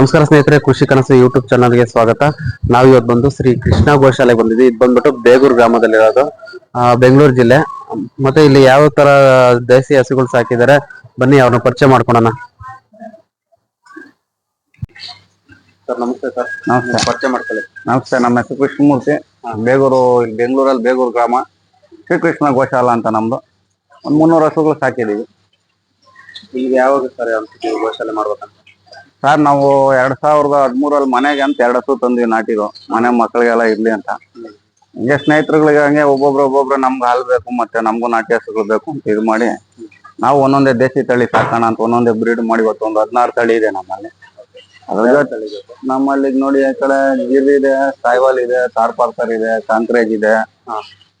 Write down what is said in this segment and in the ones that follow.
ನಮಸ್ಕಾರ ಸ್ನೇಹಿತರೆ ಕೃಷಿ ಕನಸು ಯೂಟ್ಯೂಬ್ ಚಾನಲ್ಗೆ ಸ್ವಾಗತ. ನಾವು ಇವತ್ತು ಬಂದು ಶ್ರೀ ಕೃಷ್ಣ ಗೋಶಾಲೆಗೆ ಬಂದಿದ್ವಿ. ಇದು ಬಂದ್ಬಿಟ್ಟು ಬೇಗೂರು ಗ್ರಾಮದಲ್ಲಿರೋದು. ಆ, ಬೆಂಗಳೂರು ಜಿಲ್ಲೆ. ಮತ್ತೆ ಇಲ್ಲಿ ಯಾವ ತರ ದೇಸಿ ಹಸುಗಳು ಸಾಕಿದ್ದಾರೆ ಬನ್ನಿ ಅವ್ರನ್ನ ಪರಿಚಯ ಮಾಡ್ಕೊಳೋಣ. ಸರ್ ನಮಸ್ತೆ ಸರ್. ನಮಸ್ತೆ. ಪರಿಚಯ ಮಾಡ್ಕೊಳ್ಳಿ. ನಮಸ್ತೆ ನಮ್ಮ ಹೆಸರು ಕೃಷ್ಣಮೂರ್ತಿ. ಬೇಗೂರು ಇಲ್ಲಿ ಬೆಂಗಳೂರಲ್ಲಿ ಬೇಗೂರು ಗ್ರಾಮ. ಶ್ರೀಕೃಷ್ಣ ಗೋಶಾಲ ಅಂತ ನಮ್ದು. ಒಂದು ಮುನ್ನೂರು ಹಸುಗಳು ಸಾಕಿದೀವಿ. ಈಗ ಯಾವಾಗ ಸರ್ ಗೋಶಾಲೆ ಮಾಡ್ಬೇಕಂತ? ಸರ್ ನಾವು ಎರಡ್ ಸಾವಿರದ ಹದಿಮೂರಲ್ಲಿ ಮನೆಗೆ ಅಂತ ಎರಡು ಹಸು ತಂದ್ವಿ ನಾಟಿದು. ಮನೆ ಮಕ್ಕಳಿಗೆಲ್ಲ ಇರ್ಲಿ ಅಂತ. ಹಂಗೆ ಸ್ನೇಹಿತರುಗಳಿಗೆ ಹಂಗೆ ಒಬ್ಬೊಬ್ರು ಒಬ್ಬೊಬ್ರು ನಮ್ಗೆ ಹಾಲು ಬೇಕು ಮತ್ತೆ ನಮಗೂ ನಾಟಿ ಹಸುಗಳು ಬೇಕು ಅಂತ ಇದು ಮಾಡಿ ನಾವು ಒಂದೊಂದೇ ದೇಸಿ ತಳಿ ಸಾಕೋಣ ಅಂತ ಒಂದೊಂದೇ ಬ್ರೀಡ್ ಮಾಡಿ ಇವತ್ತು ಒಂದು ಹದಿನಾರು ತಳಿ ಇದೆ ನಮ್ಮಲ್ಲಿ. ನಮ್ಮಲ್ಲಿ ನೋಡಿ ಈ ಕಡೆ ಗಿರ್ ಇದೆ ಸಾಯ್ವಾಲ್ ಇದೆ ತಾರ್ಪಾರ್ಕರ್ ಇದೆ ಕಾಂಕ್ರೇಜ್ ಇದೆ.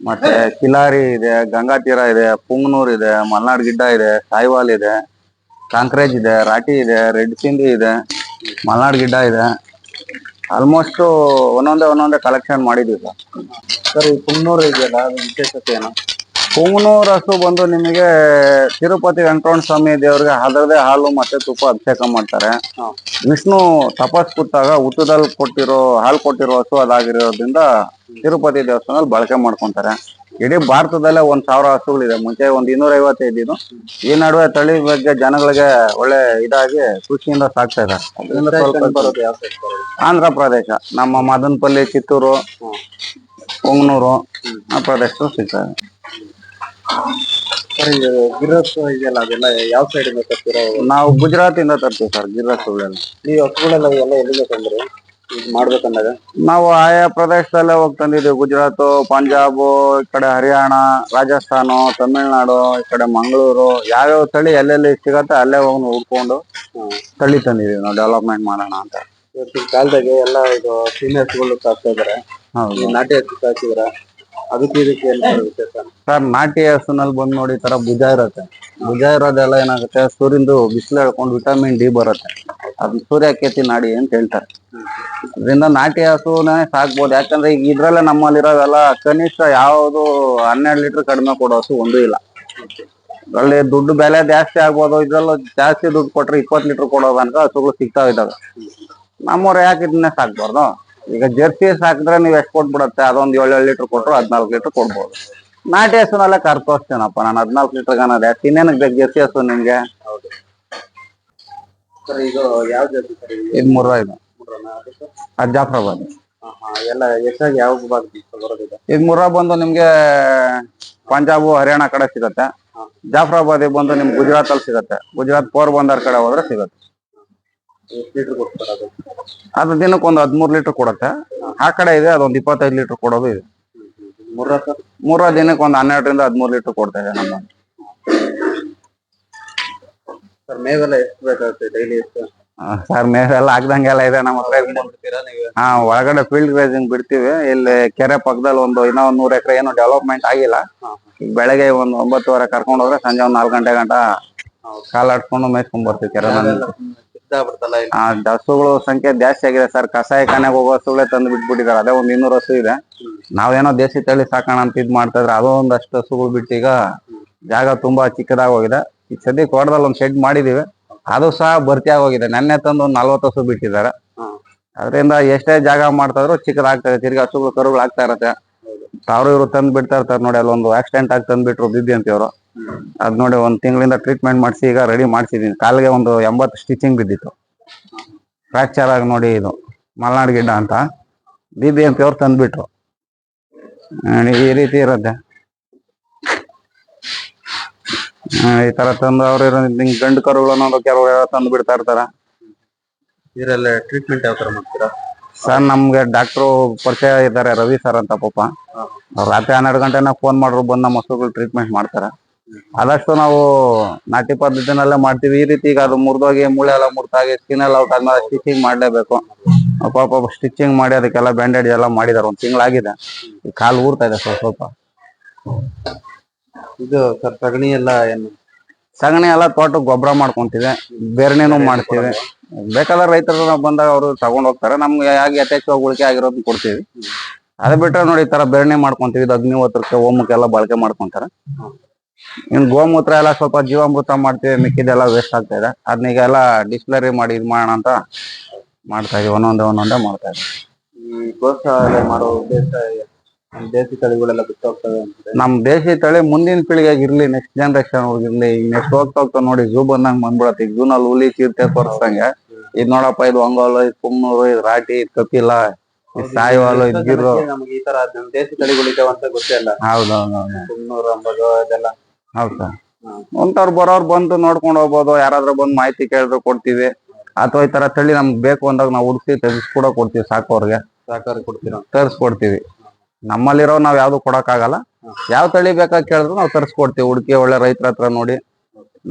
ಮತ್ತೆ ಕಿಲಾರಿ ಇದೆ ಗಂಗಾತೀರ ಇದೆ ಪುಂಗನೂರ್ ಇದೆ ಮಲ್ನಾಡ್ ಗಿಡ್ಡ ಇದೆ ಸಾಯ್ವಾಲ್ ಇದೆ. ಕಾಂಕ್ರೇಜ್ ಇದೆ ರಾಟಿ ಇದೆ ರೆಡ್ ಸಿಂಧಿ ಇದೆ ಮಲ್ನಾಡ್ ಗಿಡ್ಡ ಇದೆ. ಆಲ್ಮೋಸ್ಟ್ ಒಂದೊಂದೇ ಒಂದೊಂದೇ ಕಲೆಕ್ಷನ್ ಮಾಡಿದೀವಿ ಸರ್. ಸರ್ ಈ ಕುನ್ನೂರು ಇದೆಯಲ್ಲ ಅದು ವಿಶೇಷತೆ ಏನು? ಪುಂಗನೂರ್ ಹಸು ಬಂದು ನಿಮಗೆ ತಿರುಪತಿ ವೆಂಕಟರಮಣ ಸ್ವಾಮಿ ದೇವ್ರಿಗೆ ಅದರದೇ ಹಾಲು ಮತ್ತೆ ತುಪ್ಪ ಅಭಿಷೇಕ ಮಾಡ್ತಾರೆ. ವಿಷ್ಣು ತಪಸ್ ಕೂತಾಗ ಹುಟ್ಟದಲ್ಲಿ ಕೊಟ್ಟಿರೋ ಹಾಲು ಕೊಟ್ಟಿರೋ ಹಸು ಅದಾಗಿರೋದ್ರಿಂದ ತಿರುಪತಿ ದೇವಸ್ಥಾನದಲ್ಲಿ ಬಳಕೆ ಮಾಡ್ಕೊಂತಾರೆ. ಇಡೀ ಭಾರತದಲ್ಲೇ ಒಂದ್ ಸಾವಿರ ಹಸುಗಳಿದೆ. ಮುಂಚೆ ಒಂದ್ ಇನ್ನೂರ ಐವತ್ತು ಇದ್ದಿದ್ದು ಈ ನಡುವೆ ತಳಿ ಬಗ್ಗೆ ಜನಗಳಿಗೆ ಒಳ್ಳೆ ಇದಾಗಿ ಖುಷಿಯಿಂದ ಸಾಕ್ತಾ ಇದ್ದಾರೆ. ಅದರಿಂದ ಸ್ವಲ್ಪ ಬರೋದು? ಆಂಧ್ರ ಪ್ರದೇಶ. ನಮ್ಮ ಮದನಪಲ್ಲಿ ಚಿತ್ತೂರು ಪೊಂಗನೂರು ಆ ಪ್ರದೇಶ ಸಿಗ್ತದೆ ಸರ್ ಇದು ಇದೆಯಲ್ಲ ಅದೆಲ್ಲ ಯಾವ ಸೈಡ್ ಇಂದ ತರ್ತೀರೋ? ನಾವು ಗುಜರಾತ್ ಇಂದ ತರ್ತೀವಿ ಸರ್ ಗಿರ್ರಸ್ಗಳೆಲ್ಲ ಈ ಹಸುಗಳೆಲ್ಲ ಎಲ್ಲ ಎಲ್ಲಿಂದ ತಂದ್ರಿ? ಇದು ಮಾಡ್ಬೇಕಂದಾಗ? ನಾವು ಆಯಾ ಪ್ರದೇಶದಲ್ಲೇ ಹೋಗಿ ತಂದಿದ್ದೀವಿ. ಗುಜರಾತ್ ಪಂಜಾಬ್ ಈ ಕಡೆ ಹರಿಯಾಣ ರಾಜಸ್ಥಾನ ತಮಿಳ್ನಾಡು ಈ ಕಡೆ ಮಂಗಳೂರು. ಯಾವ್ಯಾವ ತಳಿ ಎಲ್ಲೆಲ್ಲಿ ಸಿಗತ್ತೆ ಅಲ್ಲೇ ಹೋಗಿ ಹುಡ್ಕೊಂಡು ತಳಿ ತಂದಿದೀವಿ ನಾವು ಡೆವಲಪ್ಮೆಂಟ್ ಮಾಡೋಣ ಅಂತ. ಇವತ್ತಿನ ಕಾಲದಾಗೆ ಎಲ್ಲ ಇದು ಸೀನಿಯರ್ಸ್ಗಳು ಸಾಕ್ತಾ ಇದಾರೆ. ಈ ನಾಟಿ ಹಸು ಸಾಕಿದ್ರ? ಅದಕ್ಕೆ ಇದಕ್ಕೆ ಏನ್ ಸರ್ ವ್ಯತ್ಯಾಸ ಸರ್ ನಾಟಿ ಹಸುನಲ್ಲಿ ಬಂದು ನೋಡಿ ಈ ತರ ಭುಜ ಇರುತ್ತೆ. ಭುಜ ಇರೋದೆಲ್ಲ ಏನಾಗುತ್ತೆ? ಸೂರ್ಯಂದು ಬಿಸಿಲು ಹೇಳ್ಕೊಂಡು ವಿಟಮಿನ್ ಡಿ ಬರುತ್ತೆ. ಅದನ್ನ ಸೂರ್ಯಕೇತಿ ನಾಡಿ ಅಂತ ಹೇಳ್ತಾರೆ. ಅದರಿಂದ ನಾಟಿ ಹಸುನೇ ಸಾಕ್ಬೋದು. ಯಾಕಂದ್ರೆ ಈಗ ಇದ್ರಲ್ಲೇ ನಮ್ಮಲ್ಲಿರೋವೆಲ್ಲ ಕನಿಷ್ಠ ಯಾವುದು ಹನ್ನೆರಡು ಲೀಟರ್ ಕಡಿಮೆ ಕೊಡೋ ಹಸು ಒಂದೂ ಇಲ್ಲ. ಅಲ್ಲಿ ದುಡ್ಡು ಬೆಲೆ ಜಾಸ್ತಿ ಆಗ್ಬೋದು. ಇದ್ರಲ್ಲೂ ಜಾಸ್ತಿ ದುಡ್ಡು ಕೊಟ್ರೆ ಇಪ್ಪತ್ತು ಲೀಟರ್ ಕೊಡೋ ತನಕ ಹಸುಗಳು ಸಿಗ್ತಾ ಇದ್ದಾವೆ. ನಮ್ಮವ್ರು ಯಾಕೆ ಇದನ್ನೇ ಸಾಕ್ಬಾರ್ದು? ಈಗ ಜರ್ಸಿ ಸಾಕಿದ್ರೆ ನೀವು ಎಷ್ಟು ಕೊಟ್ಬಿಡತ್ತೆ ಅದೊಂದು ಏಳು ಏಳು ಲೀಟರ್ ಕೊಟ್ಟರು ಹದಿನಾಲ್ಕು ಲೀಟರ್ ಕೊಡ್ಬೋದು. ನಾಟಿ ಹಸುನಲ್ಲೇ ಕರ್ಕೋಸ್ತೇನಪ್ಪ ನಾನು ಹದಿನಾಲ್ಕು ಲೀಟರ್ ಅನ್ನೋದು ಇನ್ನೇನಕ್ಕೆ ಬೇಕು ಜರ್ಸಿ ಹಸು ನಿಮ್ಗೆ? ಸರ್ ಇದು ಯಾವ ಜಾತಿ ಸರ್ ಇದು? ಇದು ಮೂರು ಇದು. ಮುರ್ರಾನ? ಅದು ಸರ್? ಅದು ಜಾಫ್ರಾಬಾದ್. ಹಾ, ಹಾ, ಎಲ್ಲ ಹೆಚ್ಚಾಗಿ ಯಾವ ಬರೋದಿದೆ? ಇದು ಮುರ್ರಾ ಬಂದು ನಿಮ್ಗೆ ಪಂಜಾಬ್ ಹರಿಯಾಣ ಕಡೆ ಸಿಗತ್ತೆ. ಜಾಫ್ರಾಬಾದ್ ಬಂದು ನಿಮ್ಗೆ ಗುಜರಾತ್ ಅಲ್ಲಿ ಸಿಗತ್ತೆ. ಗುಜರಾತ್ ಪೋರ್ ಬಂದಾರ್ ಕಡೆ ಹೋದ್ರೆ ಸಿಗತ್ತೆ. ಎಷ್ಟು ಲೀಟರ್ ಕೊಡ್ತಾರೆ ಅದು? ಅದು ದಿನಕ್ಕೆ ಒಂದು ಹದಿಮೂರು ಲೀಟರ್ ಕೊಡತ್ತೆ. ಆ ಕಡೆ ಇದೆ ಅದೊಂದು ಇಪ್ಪತ್ತೈದು ಲೀಟರ್ ಕೊಡೋದು ಇದೆ. ಮುರ್ರಾ ಸರ್? ಮೂರ ದಿನಕ್ಕೆ ಒಂದು ಹನ್ನೆರಡರಿಂದ ಹದಿಮೂರು ಲೀಟರ್ ಕೊಡ್ತಾ ಇದೆ ನಮ್ಮ ಸರ್ ಮೇವೆಲ್ಲ ಎಷ್ಟು ಬೇಕಾಗುತ್ತೆ ಡೈಲಿ ಎಷ್ಟು ಸರ್ ಮೇವೆಲ್ಲ ಆಗ್ದಂಗೆಲ್ಲ ಇದೆ ನಮ್ಮ ಹತ್ರ ಹಾ ಒಳಗಡೆ ಫೀಲ್ಡ್ ಗ್ರೇಸಿಂಗ್ ಬಿಡ್ತೀವಿ. ಇಲ್ಲಿ ಕೆರೆ ಪಕ್ಕದಲ್ಲಿ ಒಂದು ಇನ್ನೂ ಒಂದ್ ನೂರು ಎಕರೆ ಏನು ಡೆವಲಪ್ಮೆಂಟ್ ಆಗಿಲ್ಲ. ಈಗ ಬೆಳಗ್ಗೆ ಒಂದು ಒಂಬತ್ತುವರೆ ಕರ್ಕೊಂಡು ಹೋದ್ರೆ ಸಂಜೆ ಒಂದ್ ನಾಲ್ಕು ಗಂಟೆ ಗಂಟ ಆಡ್ಕೊಂಡು ಮೇಯ್ಸ್ಕೊಂಡ್ ಬರ್ತೀವಿ ಕೆರೆ ಬಿಡ್ತಲ್ಲ ಇಲ್ಲಿ? ಆ ಹಸುಗಳು ಸಂಖ್ಯೆ ಜಾಸ್ತಿ ಆಗಿದೆ ಸರ್ ಕಸಾಯ ಖಾನೆಗೆ ಹೋಗೋ ಹಸುಗಳೇ ತಂದು ಬಿಟ್ಬಿಟ್ಟಿದ್ದಾರೆ. ಅದೇ ಒಂದ್ ಇನ್ನೂರು ಹಸು ಇದೆ. ನಾವೇನೋ ದೇಸಿ ತಳಿ ಸಾಕೋಣ ಅಂತ ಇದ್ ಮಾಡ್ತಾ ಇದ್ರೆ ಅದೋ ಒಂದಷ್ಟು ಹಸುಗಳು ಬಿಟ್ಟು ಈಗ ಜಾಗ ತುಂಬಾ ಚಿಕ್ಕದಾಗಿ ಹೋಗಿದೆ. ಈಗ ಸದ್ಯ ಕೋಟದಲ್ಲಿ ಒಂದು ಶೆಡ್ ಮಾಡಿದೀವಿ ಅದು ಸಹ ಭರ್ತಿ ಹೋಗಿದೆ ನೆನ್ನೆ ತಂದು ಒಂದು ನಲ್ವತ್ತು ಹಸು ಬಿಟ್ಟಿದ್ದಾರೆ. ಅದರಿಂದ ಎಷ್ಟೇ ಜಾಗ ಮಾಡ್ತಾ ಇದ್ರು ಚಿಕ್ಕದಾಗ್ತದೆ ತಿರ್ಗಿ ಹಸುಗಳು ಕರುಗಳು ಆಗ್ತಾ ಇರತ್ತೆ. ತಾವ್ರು ಇವರು ತಂದು ಬಿಡ್ತಾ ಇರ್ತಾರೆ ನೋಡಿ ಅಲ್ಲೊಂದು ಆಕ್ಸಿಡೆಂಟ್ ಆಗಿ ತಂದು ಬಿಟ್ರು ಬಿದ್ದಿ ಅಂತ ಇವರು ಅದ್ ನೋಡಿ ಒಂದ್ ತಿಂಗಳಿಂದ ಟ್ರೀಟ್ಮೆಂಟ್ ಮಾಡಿಸಿ ಈಗ ರೆಡಿ ಮಾಡ್ಸಿದೀನಿ. ಕಾಲಿಗೆ ಒಂದು ಎಂಬತ್ತು ಸ್ಟಿಚಿಂಗ್ ಬಿದ್ದಿತ್ತು. ಫ್ರಾಕ್ಚರ್ ಆಗಿ ನೋಡಿ ಇದು ಮಲ್ನಾಡ್ ಗಿಡ್ಡ ಅಂತ. ಬಿದ್ದಿ ಅಂತ ತಂದುಬಿಟ್ರು ತಂದ್ಬಿಟ್ರು. ನೋಡಿ, ಈ ರೀತಿ ಇರುತ್ತೆ ಆ, ಈ ತರ ತಂದು ಅವ್ರ ಗಂಡು ಕರುಗಳು ಅನ್ನೋದು ಕೆಲವು ತಂದು ಬಿಡ್ತಾ ಇರ್ತಾರ. ಇದರೆಲ್ಲ ಟ್ರೀಟ್ಮೆಂಟ್ ಯಾವ ತರ ಮಾಡ್ತೀರಾ? ಸರ್ ನಮ್ಗೆ ಡಾಕ್ಟ್ರು ಪರಿಚಯ ಇದ್ದಾರೆ ರವಿ ಸರ್ ಅಂತ ಪಾಪ. ರಾತ್ರಿ ಹನ್ನೆರಡು ಗಂಟೆನ ಫೋನ್ ಮಾಡ್ರು ಬಂದು ನಮ್ಮ ಹಸುಗಳು ಟ್ರೀಟ್ಮೆಂಟ್ ಮಾಡ್ತಾರೆ. ಆದಷ್ಟು ನಾವು ನಾಟಿ ಪದ್ಧತಿನಲ್ಲೇ ಮಾಡ್ತೀವಿ. ಈ ರೀತಿ ಈಗ ಅದು ಮುರಿದೋಗಿ ಮೂಳೆ ಎಲ್ಲ ಮುರ್ತಾಗಿ ಸ್ಕಿನ್ ಎಲ್ಲ ಔಟ್ ಆದ್ಮೇಲೆ ಸ್ಟಿಚಿಂಗ್ ಮಾಡ್ಲೇಬೇಕು. ಪಾಪ ಸ್ಟಿಚಿಂಗ್ ಮಾಡಿ ಅದಕ್ಕೆಲ್ಲ ಬ್ಯಾಂಡೇಜ್ ಎಲ್ಲ ಮಾಡಿದಾರೆ. ಒಂದ್ ತಿಂಗಳಾಗಿದೆ. ಈ ಕಾಲು ಊರ್ತಾ ಇದೆ ಸ್ವಲ್ಪ ಸ್ವಲ್ಪ. ಇದು ಸರ್ ಸಗಣಿ ಎಲ್ಲ ಏನು? ಸಗಣಿ ಎಲ್ಲ ತೋಟಕ್ಕೆ ಗೊಬ್ಬರ ಮಾಡ್ಕೊಂತೀವಿ ಬೇರೆನೇನು ಮಾಡ್ತೀವಿ. ಬೇಕಾದ ರೈತರು ಬಂದಾಗ ಅವರು ತಗೊಂಡ್ ಹೋಗ್ತಾರೆ ನಮ್ಗೆ ಹೇಗೆ ಯಥೇಚ್ಛವಾಗಿ ಉಳಿಕೆ ಆಗಿರೋದನ್ನ ಕೊಡ್ತೀವಿ. ಅದ ಬಿಟ್ರೆ ನೋಡಿ ಈ ತರ ಬೆರಣೆ ಮಾಡ್ಕೊಂತೀವಿ ಇದು ಅಗ್ನಿಹೋತ್ರಕ್ಕೆ ಹೋಮಕ್ಕೆಲ್ಲ ಬಳಕೆ ಮಾಡ್ಕೊಂತಾರೆ. ಇನ್ ಗೋಮೂತ್ರ ಎಲ್ಲ ಸ್ವಲ್ಪ ಜೀವಾಮೃತ ಮಾಡ್ತೀವಿ ಮಿಕ್ಕಿದೆಲ್ಲ ವೇಸ್ಟ್ ಆಗ್ತಾ ಇದೆ. ಅದನ್ನೀಗೆಲ್ಲ ಡಿಸ್ಪ್ಲರಿ ಮಾಡಿ ಇದು ಮಾಡೋಣ ಅಂತ ಮಾಡ್ತಾ ಇದೀವಿ ಒಂದೊಂದೇ ಒಂದೊಂದೇ ಮಾಡ್ತಾ ಇದೀವಿ. ಈ ಗೋಶಾಲೆ ಮಾಡೋ ಉದ್ದೇಶ ದೇಸಿ ತಳಿಗಳೆಲ್ಲ ಬಿಟ್ಟು ಹೋಗ್ತವೆ ಅಂತ ನಮ್ ದೇಶಿ ತಳಿ ಮುಂದಿನ ಪೀಳಿಗೆಗೆ ಇರ್ಲಿ ನೆಕ್ಸ್ಟ್ ಜನರೇಷನ್ ಇರ್ಲಿ. ಈಗ ನೆಕ್ಸ್ಟ್ ಹೋಗ್ತಾ ಹೋಗ್ತಾ ನೋಡಿ ಝೂ ಬಂದಂಗ್ ಬಂದ್ಬಿಡತ್ತೆ. ಈಗ ಝೂನಲ್ಲಿ ಹುಲಿ ಚಿರತೆ ತೋರಿಸ್ದಂಗೆ. ಇದ್ ನೋಡಪ್ಪ ಇದು ಒಂಗೋಲು ಇದು ಕುಮ್ನೂರು ಇದು ರಾಟಿ ಇದು ಕಪಿಲ ಇದು ಸಾಯಿವಾಲು ಇದು ಗಿರು ನಮ್ಗೆ ಈ ತರ ದೇಶಿ ದೇಸಿ ತಳಿಗಳಿದ್ದಾವ ಅಂತ ಗೊತ್ತೇ ಇಲ್ಲ ಹೌದೌದು ಕುಮ್ನೂರು ಅಂಬದು ಇದೆಲ್ಲ. ಹೌದು ಸರ್. ಬರೋರು ಬಂದು ನೋಡ್ಕೊಂಡು ಹೋಗ್ಬೋದು. ಯಾರಾದ್ರೂ ಬಂದು ಮಾಹಿತಿ ಕೇಳಿದ್ರು ಕೊಡ್ತೀವಿ. ಅಥವಾ ಈ ತರ ತಳಿ ನಮ್ಗೆ ಬೇಕು ಅಂದಾಗ ನಾವು ಹುಡುಕಿ ತೆಗಿಸ್ ಕೂಡ ಕೊಡ್ತೀವಿ ಸಾಕೋರ್ಗೆ. ಸಹಕಾರ ಕೊಡ್ತೀರಾ? ತರಿಸ್ಕೊಡ್ತೀವಿ. ನಮ್ಮಲ್ಲಿರೋ ನಾವ್ ಯಾವ್ದು ಕೊಡಕ್ಕಾಗಲ್ಲ. ಯಾವ ತಳಿ ಬೇಕಾ ಕೇಳಿದ್ರು ನಾವು ತರಿಸ್ಕೊಡ್ತೀವಿ. ಹುಡುಕಿ ಒಳ್ಳೆ ರೈತರ ಹತ್ರ ನೋಡಿ.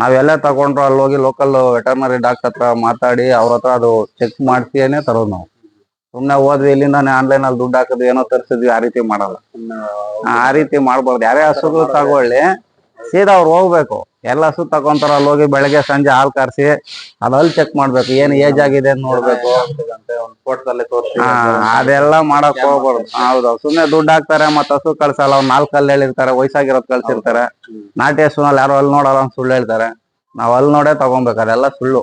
ನಾವೆಲ್ಲ ತಗೊಂಡ್ರು ಅಲ್ಲಿ ಹೋಗಿ ಲೋಕಲ್ ವೆಟರ್ನರಿ ಡಾಕ್ಟರ್ ಹತ್ರ ಮಾತಾಡಿ ಅವ್ರ ಹತ್ರ ಅದು ಚೆಕ್ ಮಾಡಿಸಿಯೇನೆ ತರೋದು ನಾವು. ಸುಮ್ನೆ ಹೋದ್ವಿ ಇಲ್ಲಿಂದ ಆನ್ಲೈನ್ ಅಲ್ಲಿ ದುಡ್ಡು ಹಾಕಿದ್ವಿ ಏನೋ ತರಿಸಿದ್ವಿ, ಆ ರೀತಿ ಮಾಡಲ್ಲ. ಆ ರೀತಿ ಮಾಡ್ಬಾರ್ದು. ಯಾರೇ ಹಸುಗಳು ತಗೊಳ್ಳಿ, ಸೀದಾ ಅವ್ರು ಹೋಗ್ಬೇಕು. ಎಲ್ಲ ಹಸು ತಗೊಂತಾರ ಅಲ್ಲಿ ಹೋಗಿ ಬೆಳಗ್ಗೆ ಸಂಜೆ ಹಾಲ್ ಕಾರ್ಸಿ ಅದಲ್ಲಿ ಚೆಕ್ ಮಾಡ್ಬೇಕು. ಏನ್ ಏಜ್ ಆಗಿದೆ ನೋಡ್ಬೇಕು. ಅದೆಲ್ಲ ಮಾಡಕ್ ಹೋಗ್ಬಾರ್ದು. ಹೌದು ಸುಮ್ನೆ ದುಡ್ಡು ಹಾಕ್ತಾರೆ ಮತ್ತ ಹಸು ಕಳ್ಸಲ್ಲ ಅವ್ರು ನಾಲ್ಕು ಅಲ್ಲಿ ಹೇಳಿರ್ತಾರೆ ವಯಸ್ಸಾಗಿರೋದ್ ಕಳ್ಸಿರ್ತಾರೆ. ನಾಟಿ ಹಸುನಲ್ಲಿ ಯಾರು ಅಲ್ಲಿ ನೋಡಲ್ಲ ಅಂತ ಸುಳ್ಳು ಹೇಳ್ತಾರೆ. ನಾವ್ ಅಲ್ಲಿ ನೋಡೇ ತಗೊಬೇಕು ಅದೆಲ್ಲ ಸುಳ್ಳು.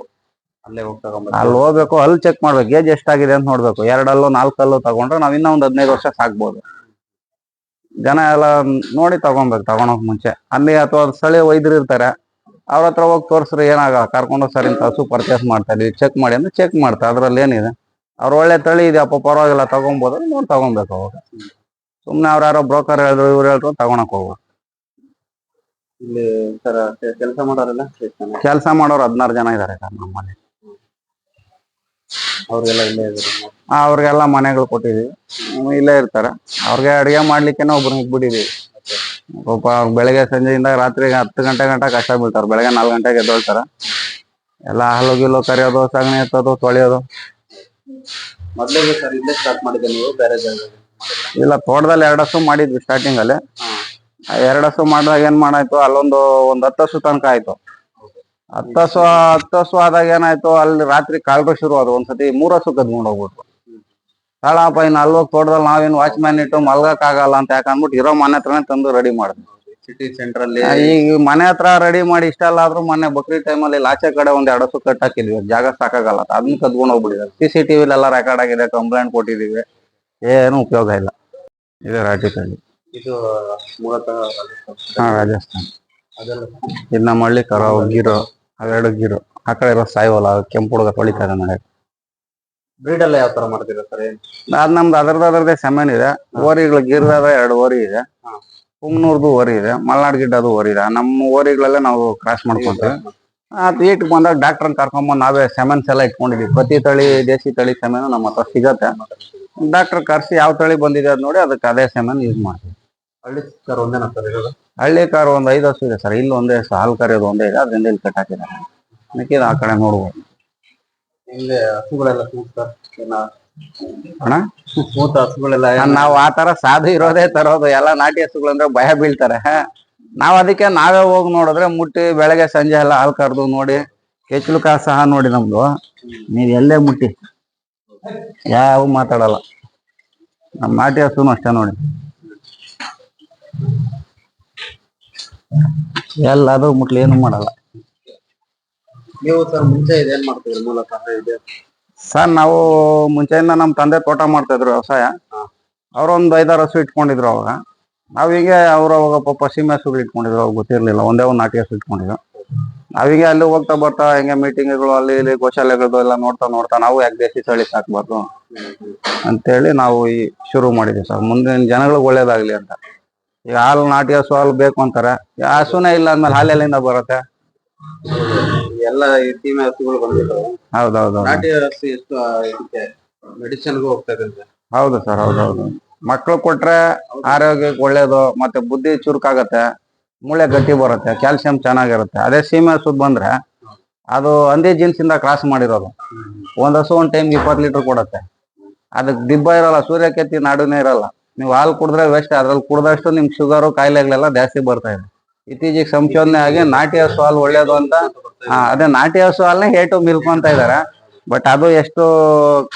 ಅಲ್ಲೇ ಹೋಗಿ ತಗೊಂಡ್ಬರ್ತಾರೆ ಅಲ್ಲಿ ಹೋಗ್ಬೇಕು ಅಲ್ಲಿ ಚೆಕ್ ಮಾಡ್ಬೇಕು ಏಜ್ ಎಷ್ಟಾಗಿದೆ ಅಂತ ನೋಡ್ಬೇಕು. ಎರಡಲ್ಲೂ ನಾಲ್ಕಲ್ಲೂ ತಗೊಂಡ್ರೆ ನಾವ್ ಇನ್ನೂ ಒಂದ್ ಹದಿನೈದು ವರ್ಷ ಸಾಕ್ಬೋದು. ಜನ ಎಲ್ಲ ನೋಡಿ ತಗೊಬೇಕು ತಗೊಳಕ್ ಮುಂಚೆ. ಅಲ್ಲಿ ಅಥವಾ ಸ್ಥಳೀಯ ವೈದ್ಯರು ಇರ್ತಾರೆ ಅವ್ರ ಹತ್ರ ಹೋಗಿ ತೋರಿಸ್ರೆ ಏನಾಗಲ್ಲ ಕರ್ಕೊಂಡು ಸರ್ ಇಂತ ಹಸು ಪರ್ಚೇಸ್ ಮಾಡ್ತಾ ಇದೀವಿ ಚೆಕ್ ಮಾಡಿ ಅಂದ್ರೆ ಚೆಕ್ ಮಾಡ್ತಾರೆ ಅದ್ರಲ್ಲಿ ಏನಿದೆ? ಅವ್ರ ಒಳ್ಳೆ ತಳಿ ಇದೆಯಪ್ಪ ಪರವಾಗಿಲ್ಲ ತಗೊಂಬೋದು ನೋಡಿ ತಗೊಬೇಕು ಅವಾಗ. ಸುಮ್ನೆ ಅವ್ರ ಯಾರೋ ಬ್ರೋಕರ್ ಹೇಳಿದ್ರು ಇವ್ರು ಹೇಳಿದ್ರು ತಗೊಳಕ್ ಹೋಗ್ಬೇಕು. ಇಲ್ಲಿ ಸರ್ ಕೆಲಸ ಮಾಡೋರೆಲ್ಲ ಕೆಲಸ ಮಾಡೋರು ಹದಿನಾರು ಜನ ಇದಾರೆ ಸರ್ ನಮ್ಮಲ್ಲಿ ಅವ್ರಿಗೆಲ್ಲ ಇಲ್ಲೇ ಇದಾರೆ ಅವ್ರಿಗೆಲ್ಲ ಮನೆಗಳು ಕೊಟ್ಟಿದೀವಿ. ಇಲ್ಲೇ ಇರ್ತಾರೆ. ಅವ್ರಿಗೆ ಅಡಿಗೆ ಮಾಡ್ಲಿಕ್ಕೆ ಒಬ್ರನ್ನ ಇಟ್ಬಿಟ್ಟಿದೀವಿ ಪಾಪ ಅವ್ರು ಬೆಳಗ್ಗೆ ಸಂಜೆಯಿಂದ ರಾತ್ರಿ ಹತ್ತು ಗಂಟೆ ಗಂಟೆ ಕಷ್ಟ ಬೀಳ್ತಾರೆ. ಬೆಳಗ್ಗೆ ನಾಲ್ಕು ಗಂಟೆಗೆ ಎದ್ದೊಳ್ತಾರೆ. ಎಲ್ಲ ಹಾಲು ಗಿಲು ಕರಿಯೋದು ಸಗಣಿ ಎತ್ತೋದು ತೊಳೆಯೋದು. ಮೊದ್ಲಿಗೆ ಸರ್ ಇಲ್ಲೇ ಸ್ಟಾರ್ಟ್ ಮಾಡಿದ್ದೆ ನೀವು ಬೇರೆ ಜಾಗದಲ್ಲಿ ಇಲ್ಲ ತೋಟದಲ್ಲಿ ಎರಡು ಹಸು ಮಾಡಿದ್ವಿ ಸ್ಟಾರ್ಟಿಂಗ್ ಅಲ್ಲಿ. ಎರಡು ಹಸು ಮಾಡಿದಾಗ ಏನ್ ಮಾಡಾಯ್ತು ಅಲ್ಲೊಂದು ಒಂದ್ ಹತ್ತು ಹಸು ತನಕ ಆಯ್ತು. ಹತ್ತು ಹಸು ಹತ್ತು ಹಸು ಆದಾಗ ಏನಾಯ್ತು ಅಲ್ಲಿ ರಾತ್ರಿ ಕಾಲ್ರು ಶುರು ಆದ್ರು ಒಂದ್ಸತಿ ಮೂರ್ ಹಸು ಕದ್ಕೊಂಡು ಹೋಗ್ಬಿಟ್ರು ಕಾಳಪ್ಪ ಇನ್ನು ಅಲ್ಲಿ ಹೋಗಿ ತೋಟದಲ್ಲಿ ನಾವೇನು ವಾಚ್ಮ್ಯಾನ್ ಇಟ್ಟು ಮಲ್ಗಕ್ ಆಗಲ್ಲ ಅಂತ ಯಾಕಂದ್ಬಿಟ್ಟು ಇರೋ ಮನೆ ಹತ್ರನೇ ತಂದು ರೆಡಿ ಮಾಡಿದ್ವಿ. ಸಿಟಿ ಸೆಂಟರ್ ಅಲ್ಲಿ ಈಗ ಮನೆ ಹತ್ರ ರೆಡಿ ಮಾಡಿ ಇಷ್ಟೆಲ್ಲ ಆದ್ರೂ ಮೊನ್ನೆ ಬಕ್ರಿ ಅಲ್ಲಿ ಆಚೆ ಕಡೆ ಒಂದ್ ಎರಡು ಹಸು ಕಟ್ ಹಾಕಿದ್ವಿ. ಜಾಗ ಸಾಕಾಗಲ್ಲ. ಅದನ್ನ ಕದ್ಕೊಂಡು ಹೋಗ್ಬಿಟ್ಟಿದ್ದಾರೆ. ಸಿ ಸಿ ಟಿವಿಲಿ ಎಲ್ಲ ರೆಕಾರ್ಡ್ ಆಗಿದೆ ಕಂಪ್ಲೇಂಟ್ ಕೊಟ್ಟಿದೀವಿ ಏನು ಉಪಯೋಗ ಇಲ್ಲ. ಇದು ರಾಜಕೀಯ ಇದು ಮೂಲತಃ ಹಾ ರಾಜಸ್ಥಾನ್. ಇದು ನಮ್ಮ ಹಳ್ಳಿ ಕರ ಗಿರು ಅವೆರಡು ಗಿರು. ಆ ಕಡೆ ಇರೋ ಸಾಯಿವಲ್ಲ ಕೆಂಪು ಹುಡುಗ ತೊಳಿತಾರೆ ನಡೆಯಕ್ಕೆ ಬ್ರೀಡ್ ಎಲ್ಲ ಯಾವ ತರ ಮಾಡ್ತೀರಾ ಸರ್? ಅದ್ ನಮ್ದು ಅದರದ್ದು ಅದರದೇ ಸೆಮೆನ್ ಇದೆ. ಓರಿಗಳು ಗಿರ್ದಾದ್ರೆ ಎರಡು ಓರಿ ಇದೆ. ಹಾ. ಕುಮ್ನೂರ್ದು ಓರಿ ಇದೆ ಮಲ್ನಾಡ್ ಗಿಡ್ಡದು ಓರಿ ಇದೆ. ನಮ್ಮ ಓರಿಗಳೆಲ್ಲ ನಾವು ಕ್ರಾಸ್ ಮಾಡ್ಕೊಂತೀವಿ. ಆ ಈಟ್ ಬಂದಾಗ ಡಾಕ್ಟರ್ ಕರ್ಕೊಂಬಂದು ನಾವೇ ಸೆಮೆನ್ಸ್ ಎಲ್ಲ ಇಟ್ಕೊಂಡಿದ್ವಿ. ಪ್ರತಿ ತಳಿ ದೇಸಿ ತಳಿ ಸೆಮೆನ್ ನಮ್ಮ ಹತ್ರ ಸಿಗತ್ತೆ. ಡಾಕ್ಟರ್ ಕರ್ಸಿ ಯಾವ ತಳಿ ಬಂದಿದೆ ಅದ್ ನೋಡಿ ಅದಕ್ಕೆ ಅದೇ ಸೆಮೆನ್ ಯೂಸ್ ಮಾಡ್ತೀವಿ. ಹಳ್ಳಿ ಒಂದೇನಾ ಸರ್ ಇರೋದು? ಹಳ್ಳಿ ಕಾರ್ ಒಂದ್ ಐದು ಹಸು ಇದೆ ಸರ್. ಇಲ್ಲಿ ಒಂದೇ ಹಸು ಹಾಲು ಕರೆಯೋದು ಒಂದೇ ಇದೆ. ಅದರಿಂದ ಇಲ್ಲಿ ಕಟ್ ಹಾಕಿದ್ದಾರೆ. ಮಿಕ್ಕಿದ ಆ ಕಡೆ ನೋಡ್ಬೋದು. ಹಸುಗಳೆಲ್ಲ ಏನ? ಅಣ್ಣ? ಸ್ಮೂತ್ ಹಸುಗಳೆಲ್ಲ ನಾವು ಆ ತರ ಸಾಧು ಇರೋದೇ ತರೋದು ಎಲ್ಲಾ ನಾಟಿ ಹಸುಗಳು ಅಂದ್ರೆ ಭಯ ಬೀಳ್ತಾರೆ. ನಾವ್ ಅದಕ್ಕೆ ನಾವೇ ಹೋಗಿ ನೋಡಿದ್ರೆ ಮುಟ್ಟಿ ಬೆಳಗ್ಗೆ ಸಂಜೆ ಎಲ್ಲ ಹಾಲ್ ಕರ್ದು ನೋಡಿ ಕೆಚ್ಚಲು ಕಾಸು ಸಹ ನೋಡಿ ನಮ್ದು. ನೀವ್ ಎಲ್ಲೇ ಮುಟ್ಟಿ. ಯಾವ ಮಾತಾಡಲ್ಲ. ನಮ್ ನಾಟಿ ಹಸುನು ಅಷ್ಟೇ ನೋಡಿ. ಎಲ್ಲಾದ್ರೂ ಮುಟ್ಲಿ ಏನು ಮಾಡಲ್ಲ. ನೀವು ಸರ್ ಮುಂಚೆ ಇದೇನ್ ಮಾಡ್ತಿದ್ರಿ? ಮೂಲತಃ ಇದೆ. ಸರ್ ನಾವು ಮುಂಚೆಯಿಂದ ನಮ್ಮ ತಂದೆ ತೋಟ ಮಾಡ್ತಾ ಇದ್ರು ವ್ಯವಸಾಯ ಅವ್ರೊಂದು ಐದಾರು ಹಸು ಇಟ್ಕೊಂಡಿದ್ರು ಅವಾಗ. ನಾವು ಹೀಗೆ ಅವ್ರ ಅವಾಗ ಪಾಪ ಸೀಮೆ ಹಸುಗಳು ಇಟ್ಕೊಂಡಿದ್ರು ಅವಾಗ ಗೊತ್ತಿರಲಿಲ್ಲ. ಒಂದೇ ಒಂದು ನಾಟಿ ಹಸು ಇಟ್ಕೊಂಡಿದ್ರು. ನಾವೀಗ ಅಲ್ಲಿ ಹೋಗ್ತಾ ಬರ್ತಾ ಹಿಂಗೆ ಮೀಟಿಂಗ್ಗಳು ಅಲ್ಲಿ ಇಲ್ಲಿ ಗೋಶಾಲೆಗಳು ಎಲ್ಲ ನೋಡ್ತಾ ನೋಡ್ತಾ ನಾವು ಯಾಕೆ ದೇಸಿ ತಳಿ ಸಾಕ್ಬಾರ್ದು? ಅಂತೇಳಿ ನಾವು ಈ ಶುರು ಮಾಡಿದ್ವಿ ಸರ್. ಮುಂದಿನ ಜನಗಳಿಗೆ ಒಳ್ಳೇದಾಗ್ಲಿ ಅಂತ. ಈಗ ಹಾಲು ನಾಟಿ ಹಸು ಹಾಲು ಬೇಕು ಅಂತಾರೆ. ಹಸುನೇ ಇಲ್ಲ ಅಂದ್ಮೇಲೆ ಹಾಲು ಎಲ್ಲಿಂದ ಬರುತ್ತೆ? ಎಲ್ಲ ಈ ಸೀಮೆ ಹಸುಗಳು ಬಂದಿದ್ದಾವೆ. ಹೌದೌದು ನಾಟಿ ಹಸು ಎಷ್ಟು ಮೆಡಿಸಿನ್ ಇದಕ್ಕೆ ಮೆಡಿಸಿನ್ಗೂ ಹೋಗ್ತಾ ಇದೆ ಹೌದು ಸರ್ ಹೌದೌದು. ಮಕ್ಕಳು ಕೊಟ್ರೆ ಆರೋಗ್ಯಕ್ಕೆ ಒಳ್ಳೇದು ಮತ್ತೆ ಬುದ್ಧಿ ಚುರುಕಾಗತ್ತೆ ಮೂಳೆ ಗಟ್ಟಿ ಬರುತ್ತೆ ಕ್ಯಾಲ್ಸಿಯಂ ಚೆನ್ನಾಗಿರುತ್ತೆ. ಅದೇ ಸೀಮೆ ಹಸು ಬಂದ್ರೆ ಅದು ಹಂದಿ ಜೀನ್ಸಿಂದ ಕ್ರಾಸ್ ಮಾಡಿರೋದು. ಒಂದ್ ಹಸು ಒಂದ್ ಟೈಮ್ ಇಪ್ಪತ್ತು ಲೀಟರ್ ಕೊಡುತ್ತೆ. ಅದಕ್ಕೆ ದಿಬ್ಬ ಇರಲ್ಲ ಸೂರ್ಯಕೆತ್ತಿ ನಾಡುನೇ ಇರಲ್ಲ. ನೀವು ಹಾಲು ಕುಡಿದ್ರೆ ವೇಸ್ಟ್ ಅದ್ರಲ್ಲಿ ಕುಡ್ದಷ್ಟು ನಿಮ್ ಶುಗರು ಕಾಯಿಲೆಗಳೆಲ್ಲ ಜಾಸ್ತಿ ಬರ್ತಾ ಇದೆ. ಇತ್ತೀಚೆಗೆ ಸಂಶೋಧನೆ ಆಗಿ ನಾಟಿ ಹಸು ಹಾಲು ಒಳ್ಳೇದು ಅಂತ ಅದೇ ನಾಟಿ ಹಸು ಹಾಲ್ನೇ ಹೇಟು ಮಿಲ್ಕೊಂತ ಇದಾರೆ. ಬಟ್ ಅದು ಎಷ್ಟು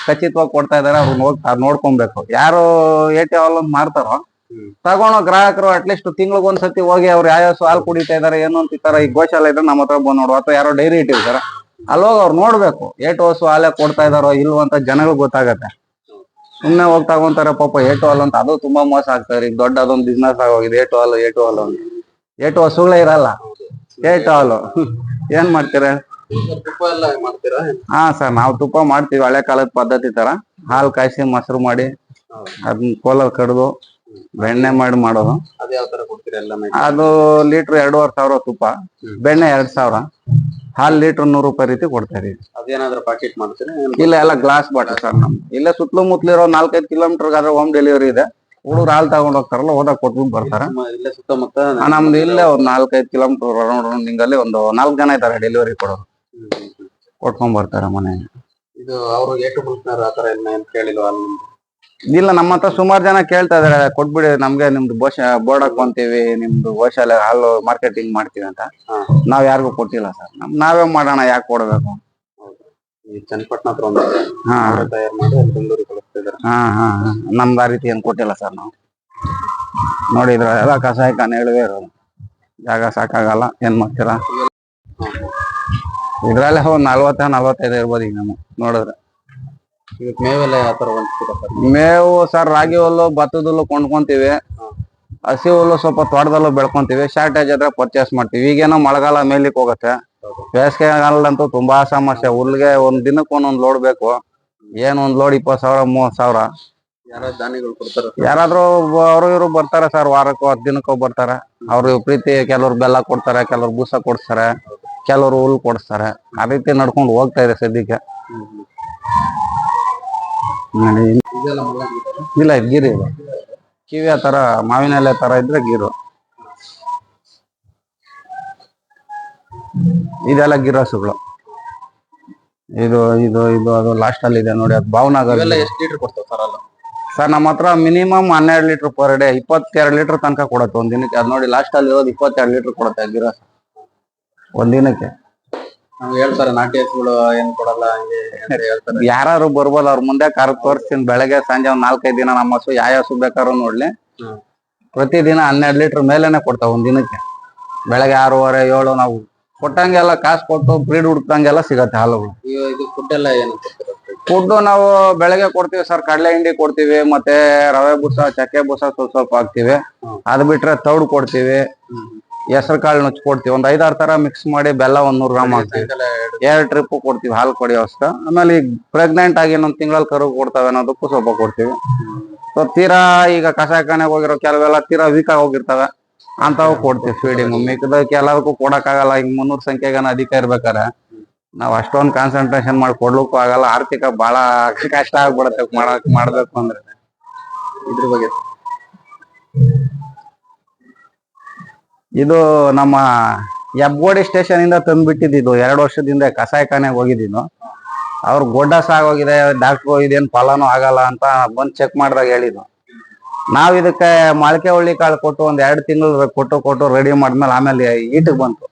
ಖಚಿತವಾಗಿ ಕೊಡ್ತಾ ಇದಾರೆ ಅವ್ರು ನೋಡ್ಕೊಬೇಕು. ಯಾರು ಏಟಿ ಹಾಲ್ ಅಂತ ಮಾರ್ತಾರೋ ತಗೊಳೋ ಗ್ರಾಹಕರು ಅಟ್ಲೀಸ್ಟ್ ತಿಂಗ್ಳಿಗೆ ಒಂದ್ಸತಿ ಹೋಗಿ ಅವ್ರು ಯಾವ ಹಾಲು ಕುಡಿತಾ ಇದಾರೆ, ಏನು ಅಂತ ಈ ತರ ಈ ಗೋಶಾಲೆ ಇದ್ರೆ ನಮ್ಮ ಹತ್ರ ಬಂದ್ ನೋಡುವ ಅಥವಾ ಯಾರೋ ಡೈರಿ ಇಟ್ಟಿರ್ತಾರೆ. ಅಲ್ಲಿ ಹೋಗಿ ಅವ್ರು ನೋಡ್ಬೇಕು ಏಟು ಹಸು ಹಾಲೆ ಕೊಡ್ತಾ ಇದಾರೋ ಇಲ್ವೋ ಅಂತ ಜನಗಳಿಗೆ ಗೊತ್ತಾಗತ್ತೆ. ಸುಮ್ನೆ ಹೋಗಿ ತಗೊಂತಾರೆ ಪಾಪ ಏಟು ಹಾಲು ಅಂತ. ಅದು ತುಂಬಾ ಮೋಸ ಆಗ್ತಾರೆ ಈಗ ದೊಡ್ಡ ಅದೊಂದು ಬಿಸ್ನೆಸ್ ಆಗೋಗಿದೆ ಏಟು ಹಾಲು ಏಟು ಹಾಲು ಅಂತ. ಏಟು ಹಸುಗಳೇ ಇರಲ್ಲ. ಏಟು ಹಾಲು. ಏನ್ ಮಾಡ್ತೀರಾ? ತುಪ್ಪ ಎಲ್ಲ ಮಾಡ್ತೀರಾ ಹಾ ಸರ್ ನಾವು ತುಪ್ಪ ಮಾಡ್ತೀವಿ ಹಳೆ ಕಾಲದ ಪದ್ಧತಿ ತರ. ಹಾಲು ಕಾಯಿಸಿ ಮೊಸರು ಮಾಡಿ ಅದನ್ನ ಕೋಲಲ್ಲಿ ಕಡ್ದು ಬೆಣ್ಣೆ ಮಾಡಿ ಮಾಡೋದು. ಅದ್ ಯಾವ ತರ ಕೊಡ್ತೀರಾ ಎಲ್ಲ ಅದು ಲೀಟರ್ ಎರಡೂವರೆ ಸಾವಿರ ತುಪ್ಪ. ಬೆಣ್ಣೆ ಎರಡ್ ಸಾವಿರ. ಹಾಲು ಲೀಟರ್ ನೂರು ರೂಪಾಯಿ ರೀತಿ ಕೊಡ್ತಾರೆ. ಇಲ್ಲ ಎಲ್ಲ ಗ್ಲಾಸ್ ಬಾಟಲ್ ಸರ್ ನಮ್ದು. ಇಲ್ಲ ಸುತ್ತಲೂ ಮುತ್ತಲಿರೋ ನಾಲ್ಕೈದು ಕಿಲೋಮೀಟರ್ ಆದ್ರೆ ಹೋಮ್ ಡೆಲಿವರಿ ಇದೆ. ಹುಡುಗರು ಹಾಲ್ ತಗೊಂಡ್ ಹೋಗ್ತಾರಲ್ಲ ಹೋದಾಗ ಕೊಟ್ಬಿಟ್ಟು ಬರ್ತಾರ. ಇಲ್ಲೇ ಸುತ್ತಮುತ್ತ ಆ, ನಮ್ದು ಇಲ್ಲೇ ಒಂದ್ ನಾಲ್ಕೈದು ಕಿಲೋಮೀಟರ್ ರೌಂಡ್ ರೌಂಡಿಂಗ್ ಅಲ್ಲಿ ಒಂದು ನಾಲ್ಕ್ ಜನ ಇದ್ದಾರೆ ಡೆಲಿವರಿ ಕೊಡೋರು. ಕೊಟ್ಕೊಂಡ್ ಬರ್ತಾರ ಮನೆ. ಇದು ಅವರು ಏಟು ಎಲ್ಲ ಏನ್ ಕೇಳಿಲ್ವಾ ಅಲ್ಲಿ ಇಲ್ಲ ನಮ್ಮ ಹತ್ರ ಸುಮಾರು ಜನ ಕೇಳ್ತಾ ಇದಾರೆ ಕೊಟ್ಬಿಡಿ ನಮ್ಗೆ ನಿಮ್ದು ಬೋಶ ಬೋರ್ಡ್ ಹಾಕೊಂತೀವಿ ನಿಮ್ದು ಗೋಶಾಲೆ ಹಾಲು ಮಾರ್ಕೆಟಿಂಗ್ ಮಾಡ್ತೀವಿ ಅಂತ. ನಾವ್ ಯಾರಿಗೂ ಕೊಟ್ಟಿಲ್ಲ ಸರ್. ನಮ್ ನಾವೇ ಮಾಡೋಣ ಯಾಕೆ ಕೊಡ್ಬೇಕು? ಈ ಚನ್ನಪಟ್ಟಣ ಹತ್ರ ಒಂದು ಹಾ. ತಯಾರು ಮಾಡಿ ಅಲ್ಲಿ ಬೆಂಗಳೂರಿಗೆ ಕಳಿಸ್ತಿದ್ದಾರೆ ಹಾ ಹಾ. ನಮ್ದು ಆ ರೀತಿ ಏನ್ ಕೊಟ್ಟಿಲ್ಲ ಸರ್ ನಾವು. ನೋಡಿದ್ರ ಎಲ್ಲ ಕಸಾಯಿಖಾನೆ ಹೇಳುವೇ ಇರೋದು ಜಾಗ ಸಾಕಾಗಲ್ಲ. ಏನ್ ಮಾಡ್ತೀರಾ? ಇದ್ರಲ್ಲೇ ಒಂದ್ ನಲ್ವತ್ತ ನಲ್ವತ್ತೈದು ಇರ್ಬೋದು ಈಗ ನಮ್ಗೆ ನೋಡಿದ್ರೆ. ಇದಕ್ಕೆ ಮೇವೆಲ್ಲ ಯಾವ ತರ ಹೊಂದ್ತೀರಾ ಸರ್? ಮೇವು ಸರ್ ರಾಗಿ ಹುಲ್ಲು ಭತ್ತದ ಹುಲ್ಲು ಕೊಂಡ್ಕೊಂತೀವಿ. ಹಸಿ ಹುಲ್ಲು ಸ್ವಲ್ಪ ತೋಟದಲ್ಲೂ ಬೆಳ್ಕೊಂತೀವಿ. ಶಾರ್ಟೇಜ್ ಆದ್ರೆ ಪರ್ಚೇಸ್ ಮಾಡ್ತೀವಿ. ಈಗೇನೋ ಮಳೆಗಾಲ ಮೇಲಿಕ್ ಹೋಗುತ್ತೆ. ಬೇಸಿಗೆಗಾಲದಂತೂ ತುಂಬಾ ಸಮಸ್ಯೆ. ಹುಲ್ಗೆ ಒಂದ್ ದಿನಕ್ಕೆ ಒಂದೊಂದ್ ಲೋಡ್ ಬೇಕು. ಏನ್ ಒಂದ್ ಲೋಡ್ ಇಪ್ಪತ್ತು ಸಾವಿರ ಮೂವತ್ ಸಾವಿರ. ಯಾರೋ ದಾನಿಗಳು ಕೊಡ್ತಾರ ಯಾರಾದ್ರೂ ಅವ್ರು ಇವ್ರು ಬರ್ತಾರೆ ಸರ್ ವಾರಕ್ಕೂ ಹತ್ತು ದಿನಕ್ಕೂ ಬರ್ತಾರೆ. ಅವ್ರು ಪ್ರೀತಿ ಕೆಲವ್ರು ಬೆಲ್ಲ ಕೊಡ್ತಾರೆ ಕೆಲವ್ರು ಬೂಸ ಕೊಡ್ತಾರೆ ಕೆಲವ್ರು ಹುಲ್ ಕೊಡಿಸ್ತಾರೆ. ಆ ರೀತಿ ನಡ್ಕೊಂಡು ಹೋಗ್ತಾ ಇದೆ ಸದ್ಯಕ್ಕೆ. ಇಲ್ಲ ಇದು ಗಿರಿ ಇದು. ಕಿವಿಯ ತರ ಮಾವಿನ ಎಲೆ ತರ ಇದ್ರೆ ಗೀರು. ಇದೆಲ್ಲ ಗಿರಾಸುಗಳು. ಇದು ಇದು ಇದು ಅದು ಲಾಸ್ಟ್ ಅಲ್ಲಿ ಇದೆ ನೋಡಿ ಅದು ಭಾವನಗರ್ ಇವೆಲ್ಲ ಎಷ್ಟು ಲೀಟರ್ ಕೊಡ್ತಾವೆ ಸರ್ ಅಲ್ಲ? ಸರ್ ನಮ್ಮ ಹತ್ರ ಮಿನಿಮಮ್ ಹನ್ನೆರಡು ಲೀಟರ್ ಪರ್ ಡೇ ಇಪ್ಪತ್ತೆರಡು ಲೀಟರ್ ತನಕ ಕೊಡತ್ತೆ ಒಂದ್ ದಿನಕ್ಕೆ. ಅದು ನೋಡಿ ಲಾಸ್ಟ್ ಅಲ್ಲಿ ಇರೋದು ಇಪ್ಪತ್ತೆರಡು ಲೀಟರ್ ಕೊಡತ್ತೆ ಗಿರಾಸ್ ಒಂದ್ ದಿನಕ್ಕೆ. ನಾವು ಹೇಳ್ತಾರೆ ನಾಟಿ ಹಸುಗಳು ಏನ್ ಕೊಡಲ್ಲ ಹಂಗೆ ಅಂತ ಹೇಳ್ತಾರೆ. ಯಾರು ಬರ್ಬೋದು ಅವ್ರ ಮುಂದೆ ಕರ್ ತೋರಿಸ್ತೀನಿ. ಬೆಳಗ್ಗೆ ಸಂಜೆ ಒಂದ್ ನಾಲ್ಕೈದು ದಿನ ನಮ್ಮ ಹಸು ಯಾವ ಹಸು ಬೇಕಾದ್ರೂ ನೋಡ್ಲಿ. ಪ್ರತಿದಿನ ಹನ್ನೆರಡು ಲೀಟರ್ ಮೇಲೆನೆ ಕೊಡ್ತಾವ ಒಂದ್ ದಿನಕ್ಕೆ. ಬೆಳಗ್ಗೆ ಆರೂವರೆ ಏಳು ನಾವು ಕೊಟ್ಟಂಗೆಲ್ಲ ಕಾಸು ಕೊಟ್ಟು ಬ್ರೀಡ್ ಹುಡ್ಕಂಗೆಲ್ಲ ಸಿಗತ್ತೆ ಹಾಲುಗಳು. ಇದು ಫುಡ್ ಎಲ್ಲ ಏನು ಫುಡ್ ನಾವು ಬೆಳಗ್ಗೆ ಕೊಡ್ತೀವಿ ಸರ್ ಕಡಲೆ ಹಿಂಡಿ ಕೊಡ್ತೀವಿ ಮತ್ತೆ ರವೆ ಬುಸ ಚಕ್ಕೆ ಬುಸ ಸ್ವಲ್ಪ ಸ್ವಲ್ಪ ಹಾಕ್ತಿವಿ. ಅದ್ ಬಿಟ್ರೆ ತೌಡ್ ಕೊಡ್ತೀವಿ. ಹೆಸರು ಕಾಳು ನುಚ್ಚು ಕೊಡ್ತೀವಿ. ಒಂದ್ ಐದಾರು ತರ ಮಿಕ್ಸ್ ಮಾಡಿ ಬೆಲ್ಲ ಒಂದ್ ನೂರ್ ಗ್ರಾಮ್ ಹಾಕ್ತಿವಿ. ಎರಡು ಟ್ರಿಪ್ ಕೊಡ್ತೀವಿ ಹಾಲು ಕೊಡಿಯೋಸ್ಕ ಆಮೇಲೆ ಈಗ ಪ್ರೆಗ್ನೆಂಟ್ ಆಗಿ ಇನ್ನೊಂದ್ ತಿಂಗಳಲ್ಲಿ ಕರು ಕೊಡ್ತಾವೆ ಅನ್ನೋದಕ್ಕೂ ಸ್ವಲ್ಪ ಕೊಡ್ತೀವಿ. ಸೊ ತೀರಾ ಈಗ ಕಸಾಯಖಾನೆಗೆ ಹೋಗಿರೋ ಕೆಲವೆಲ್ಲ ತೀರಾ ವೀಕ್ ಆಗಿ ಹೋಗಿರ್ತವೆ. ಅಂತವು ಕೊಡ್ತೀವಿ ಫೀಡಿಂಗ್ ಮಿಕ್ಕದಕ್ಕೆ ಎಲ್ಲದಕ್ಕೂ ಕೊಡಕ್ಕಾಗಲ್ಲ ಈಗ ಮುನ್ನೂರ್ ಸಂಖ್ಯೆಗನ ಅಧಿಕ ಇರ್ಬೇಕಾರ. ನಾವ್ ಅಷ್ಟೊಂದ್ ಕಾನ್ಸಂಟ್ರೇಷನ್ ಮಾಡಿ ಕೊಡ್ಲಿಕ್ಕೂ ಆಗಲ್ಲ. ಆರ್ಥಿಕ ಬಹಳ ಕಷ್ಟ ಆಗ್ಬಿಡತ್ತೆ ಮಾಡಕ್, ಮಾಡ್ಬೇಕು ಅಂದ್ರೆ. ಇದ್ರ ಬಗ್ಗೆ. ಇದು ನಮ್ಮ ಹೆಬ್ಬೋಡಿ ಸ್ಟೇಷನ್ ಇಂದ ತಂದ್ಬಿಟ್ಟಿದ್ದು ಎರಡು ವರ್ಷದಿಂದ ಕಸಾಯಖಾನೆಗೆ ಹೋಗಿದ್ದೀನಿ ಅವ್ರ ಗೊಡ್ಡ ಸಾಗೋಗಿದೆ ಡಾಕ್ಟರ್ ಇದೇನ್ ಫಲಾನು ಆಗಲ್ಲ ಅಂತ ಬಂದ್ ಚೆಕ್ ಮಾಡಿದಾಗ ಹೇಳಿದ್ರು ನಾವ್ ಇದಕ್ಕೆ ಮೊಳಕೆ ಹುಳ್ಳಿ ಕಾಳು ಕೊಟ್ಟು ಒಂದ್ ಎರಡು ತಿಂಗಳು ಕೊಟ್ಟು ಕೊಟ್ಟು ರೆಡಿ ಮಾಡಿದ್ಮೇಲೆ ಆಮೇಲೆ ಈಟಿಗೆ ಬಂತು.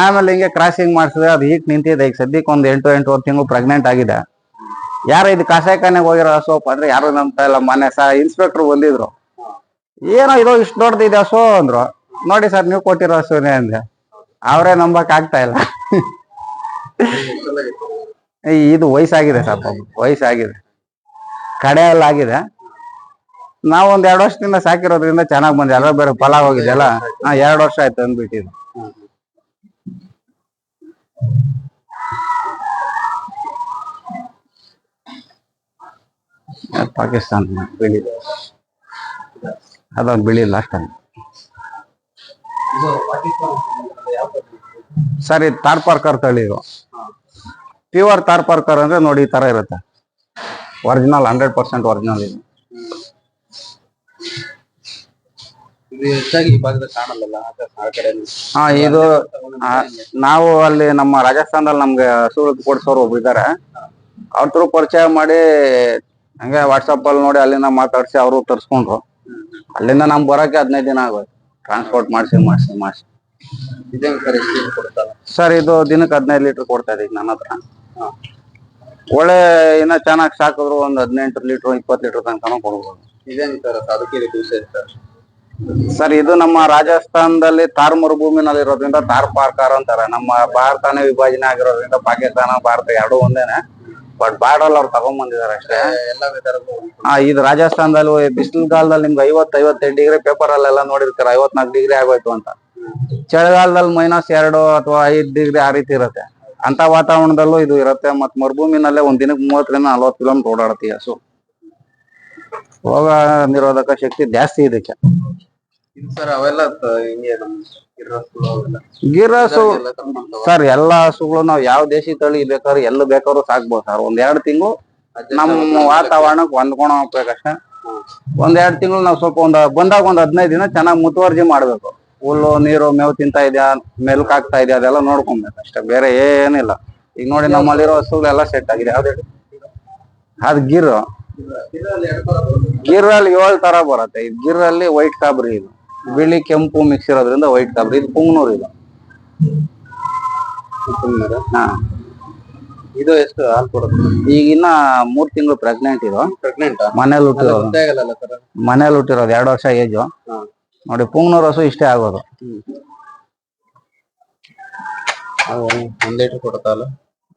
ಆಮೇಲೆ ಹಿಂಗೆ ಕ್ರಾಸಿಂಗ್ ಮಾಡಿಸಿದ್ರೆ ಅದು ಈಟ್ ನಿಂತಿದೆ. ಈಗ ಸದ್ಯಕ್ಕೆ ಒಂದ್ ಎಂಟು, ಎಂಟೂವರೆ ತಿಂಗಳು ಪ್ರೆಗ್ನೆಂಟ್ ಆಗಿದೆ. ಯಾರು ಇದು ಕಸಾಯಿಖಾನೆಗೆ ಹೋಗಿರೋ ಸೋಪ್ ಅಂದ್ರೆ ಯಾರು ನಂಬ್ತಾ ಇಲ್ಲ. ಮೊನ್ನೆ ಸಹ ಇನ್ಸ್ಪೆಕ್ಟರ್ ಬಂದಿದ್ರು. ಏನೋ ಇದು ಇಷ್ಟು ದೊಡ್ಡದಿದೆ ಸೋ ಅಂದ್ರು. ನೋಡಿ ಸರ್, ನೀವು ಕೊಟ್ಟಿರೋ ಹಸುನೇ ಅಂದೆ. ಅವರೇ ನಂಬಕ್ ಆಗ್ತಾ ಇಲ್ಲ. ಇದು ವಯಸ್ಸಾಗಿದೆ ಸರ್ ವಯಸ್ಸಾಗಿದೆ ವಯಸ್ಸಾಗಿದೆ. ಕಡೆಯಲ್ಲಿ ಆಗಿದೆ ನಾವು ಒಂದ್ ಎರಡು ವರ್ಷದಿಂದ ಸಾಕಿರೋದ್ರಿಂದ ಚೆನ್ನಾಗ್ ಬಂದಿದೆ. ಎಲ್ಲ ಬೇರೆ ಫಲ ಹೋಗಿದೆಲ್ಲ ಹಾ, ಎರಡು ವರ್ಷ ಆಯ್ತು ಅಂದ್ಬಿಟ್ಟಿದ್ದು ಅದ್ ಪಾಕಿಸ್ತಾನ ಬಿಳಿ. ಅದೊಂದು ಬಿಳಿ ಲಾಸ್ಟ್ ಅಂತ ಸರ್ ಇದು ತಾರ್ ಪಾರ್ಕರ್ ತಳಿ ಇದು ತಾರ್ ಪಾರ್ಕರ್ ಅಂದ್ರೆ ನೋಡಿ ಈ ತರ ಇರುತ್ತೆ. ಒರಿಜಿನಲ್ ಹಂಡ್ರೆಡ್ ಪರ್ಸೆಂಟ್ ಒರಿಜಿನಲ್ ಇದು. ಹೆಚ್ಚಾಗಿ ಈ ಕಾಣಲ್ಲ ಆ ಕಡೆ ಹಾ ಇದು ಆ, ನಾವು ಅಲ್ಲಿ ನಮ್ಮ ರಾಜಸ್ಥಾನದಲ್ಲಿ ನಮ್ಗೆ ಸೂರತ್ ಕೊಡ್ಸೋರು ಒಬ್ರು ಇದಾರೆ. ಅವ್ರ ಥ್ರೂ ಪರಿಚಯ ಮಾಡಿ ಹಂಗೆ ವಾಟ್ಸಪ್ ಅಲ್ಲಿ ನೋಡಿ ಅಲ್ಲಿಂದ ಮಾತಾಡ್ಸಿ ಅವರು ತರ್ಸ್ಕೊಂಡ್ರು. ಅಲ್ಲಿಂದ ನಮ್ಗೆ ಬರಕ್ಕೆ ಹದಿನೈದು ದಿನ ಆಗೋಯ್ತು. ಟ್ರಾನ್ಸ್ಪೋರ್ಟ್ ಮಾಡಿಸಿ ಮಾಡಿಸಿ ಮಾಡಿಸಿ. ಸರ್ ಎಷ್ಟು ಕೊಡ್ತಾರ? ಸರ್ ಇದು ದಿನಕ್ಕೆ ಹದಿನೈದು ಲೀಟರ್ ಕೊಡ್ತಾ ಇದೆ ಈಗ ನನ್ನ ಹತ್ರ. ಒಳ್ಳೆ ಇನ್ನ ಚೆನ್ನಾಗಿ ಸಾಕಿದ್ರು ಒಂದ್ ಹದಿನೆಂಟು ಲೀಟರ್ ಇಪ್ಪತ್ತು ಲೀಟರ್ ತನಕ ಕೊಡ್ಬೋದು. ಇದೇನ್ ಸರ್ ಅದಕ್ಕೆ ಇದು ದಿವಸ ಸರ್ ಸರ್ ಇದು ನಮ್ಮ ರಾಜಸ್ಥಾನದಲ್ಲಿ ತಾರ್ ಮರುಭೂಮಿನಲ್ಲಿ ಇರೋದ್ರಿಂದ ತಾರ್ ಪಾರ್ಕಾರ್ ಅಂತಾರೆ. ನಮ್ಮ ಭಾರತನೇ ವಿಭಜನೆ ಆಗಿರೋದ್ರಿಂದ ಪಾಕಿಸ್ತಾನ ಭಾರತ ಎರಡು ಒಂದೇನೆ. ಬಟ್ ಬಾರ್ಡರ್ ಅವ್ರು ತಗೊಂಡ್ಬಂದಿದ್ದಾರೆ ಅಷ್ಟೇ. ಹಾ ಇದು ರಾಜಸ್ಥಾನದಲ್ಲಿ ಬಿಸಿಲು ಕಾಲದಲ್ಲಿ ನಿಮ್ಗೆ ಐವತ್ ಡಿಗ್ರಿ ಪೇಪರ್ ಅಲ್ಲೆಲ್ಲ ನೋಡಿರ್ತಾರೆ ಐವತ್ನಾಲ್ಕು ಡಿಗ್ರಿ ಆಗೋಯ್ತು ಅಂತ. ಚಳಿಗಾಲದಲ್ಲಿ ಮೈನಸ್ ಎರಡು ಅಥವಾ ಐದು ಡಿಗ್ರಿ ಆ ರೀತಿ ಇರುತ್ತೆ. ಅಂತ ವಾತಾವರಣದಲ್ಲೂ ಇದು ಇರುತ್ತೆ. ಮತ್ ಮರುಭೂಮಿನಲ್ಲೇ ಒಂದ್ ದಿನಕ್ಕೆ ಮೂವತ್ತರಿಂದ ನಲ್ವತ್ತು ಕಿಲೋಮೀಟರ್ ಓಡಾಡುತ್ತೆ ಈ ಹಸು. ರೋಗ ನಿರೋಧಕ ಶಕ್ತಿ ಜಾಸ್ತಿ ಇದಕ್ಕೆ. ಸರ್ ಅವೆಲ್ಲ ಹಿಂಗೆ ನಮ್ ಗಿರ್ರಸ್ಗಳು ಸರ್ ಎಲ್ಲಾ ಹಸುಗಳು ನಾವ್ ಯಾವ ದೇಶಿ ತಳಿ ಬೇಕಾದ್ರೂ ಎಲ್ಲಿ ಬೇಕಾದ್ರು ಸಾಕ್ಬೋದು ಸರ್. ಒಂದ್ ಎರಡ್ ತಿಂಗಳು ನಮ್ಮ. ವಾತಾವರಣಕ್ಕೆ ಹೊಂದ್ಕೊಂಡು ಹೋಗ್ಬೇಕಷ್ಟೇ ಒಂದ್ ಎರಡ್ ತಿಂಗಳು ನಾವು ಸ್ವಲ್ಪ ಒಂದ್ ಬಂದಾಗ ಒಂದ್ ಹದಿನೈದು ದಿನ ಚೆನ್ನಾಗಿ ಮುತುವರ್ಜಿ ಮಾಡ್ಬೇಕು. ಹುಲ್ಲು ನೀರು ಮೇವು ತಿಂತಾ ಇದೆಯಾ ಮೆಲ್ಕ್ ಆಗ್ತಾ ಇದೆಯಾ ಅದೆಲ್ಲ ನೋಡ್ಕೊಬೇಕು ಅಷ್ಟೇ. ಬೇರೆ ಏನಿಲ್ಲ. ಈಗ ನೋಡಿ ನಮ್ಮಲ್ಲಿರೋ ಹಸುಗಳೆಲ್ಲ ಸೆಟ್ ಆಗಿದೆ. ಯಾವ್ದು ಅದ್ ಗಿರ್ ಅಲ್ಲಿ ಏಳ್ ತರ ಬರುತ್ತೆ. ಇದು ಗಿರ್ ಅಲ್ಲಿ ವೈಟ್ ಕಾಬ್ರಿ ಇದು. ಬಿಳಿ ಕೆಂಪು ಮಿಕ್ಸ್ ಇರೋದ್ರಿಂದ ವೈಟ್ ಕಾಬ್ರಿ ಇದು ಪುಂಗ್ನೂರ್ ಇದು. ಹಾ. ಇದು ಎಷ್ಟು ಹಾಲು ಕೊಡುತ್ತೆ ಈಗ ಇನ್ನ ಮೂರ್ ತಿಂಗಳು ಪ್ರೆಗ್ನೆಂಟ್ ಇದು. ಪ್ರೆಗ್ನೆಂಟ್ ಮನೇಲಿ ಹುಟ್ಟಿರೋದು. ಸರ್ ಮನೇಲಿ ಹುಟ್ಟಿರೋದು. ಎರಡು ವರ್ಷ ಏಜು. ನೋಡಿ ಪುಂಗ್ನೂರ್ ಹಸು ಇಷ್ಟೇ ಆಗೋದು. ಅದು ಒಂದ್ ಲೀಟರ್ ಕೊಡುತ್ತಲ್ಲ